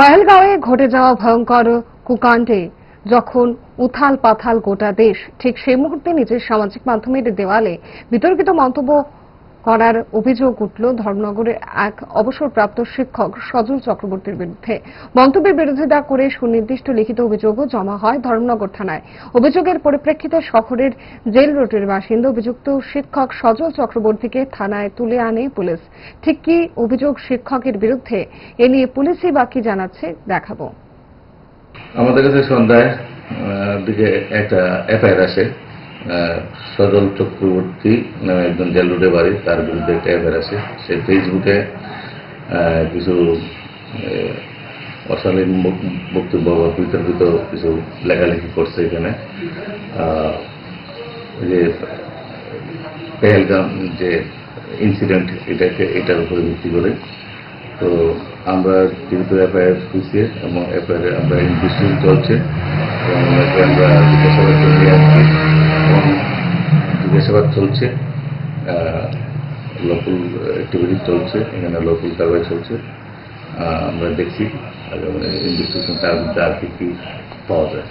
পাহেলগাঁওয়ে ঘটে যাওয়া ভয়ঙ্কর কুকাণ্ডে যখন উথাল পাথাল গোটা দেশ ঠিক সেই মুহূর্তে নিজের সামাজিক মাধ্যমের দেওয়ালে বিতর্কিত মন্তব্য করার অভিযোগ উঠল ধর্মনগরের এক অবসরপ্রাপ্ত শিক্ষক সজল চক্রবর্তীর বিরুদ্ধে। মন্তব্যের বিরোধিতা করে সুনির্দিষ্ট লিখিত অভিযোগও জমা হয় ধর্মনগর থানায়। অভিযোগের পরিপ্রেক্ষিতে শহরের জেল রোডের বাসিন্দা অভিযুক্ত শিক্ষক সজল চক্রবর্তীকে থানায় তুলে আনে পুলিশ। ঠিক কি অভিযোগ শিক্ষকের বিরুদ্ধে? এ নিয়ে পুলিশই বাকি জানাচ্ছে দেখাবো। আমাদের কাছে সন্ধ্যায় দিকে একটা এফআইআর আসে। সজল চক্রবর্তী নামে একজন জেল রোডে বাড়ি, তার বিরুদ্ধে একটা এফআইআর আসে সে ফেসবুকে কিছু অশালীন বক্তব্য বা বিতর্কিত কিছু লেখালেখি করছে এখানে। যে পেহেলগাম যে ইনসিডেন্ট এটাকে, এটার উপরে ভিত্তি করে। তো আমরা যেহেতু এফআইআর খুঁজছি এবং এফআইআর আমরা ইনভেস্টিগেশন চলছে এবং আমরা জিজ্ঞাসাবাদ নিয়ে আসছি। এবং জিজ্ঞাসাবাদ চলছে লোকাল অ্যাক্টিভিটি চলছে, এখানে লোকাল কারবাই চলছে। আমরা দেখছি ইনভেস্টিগেশন তার কি পাওয়া যায়।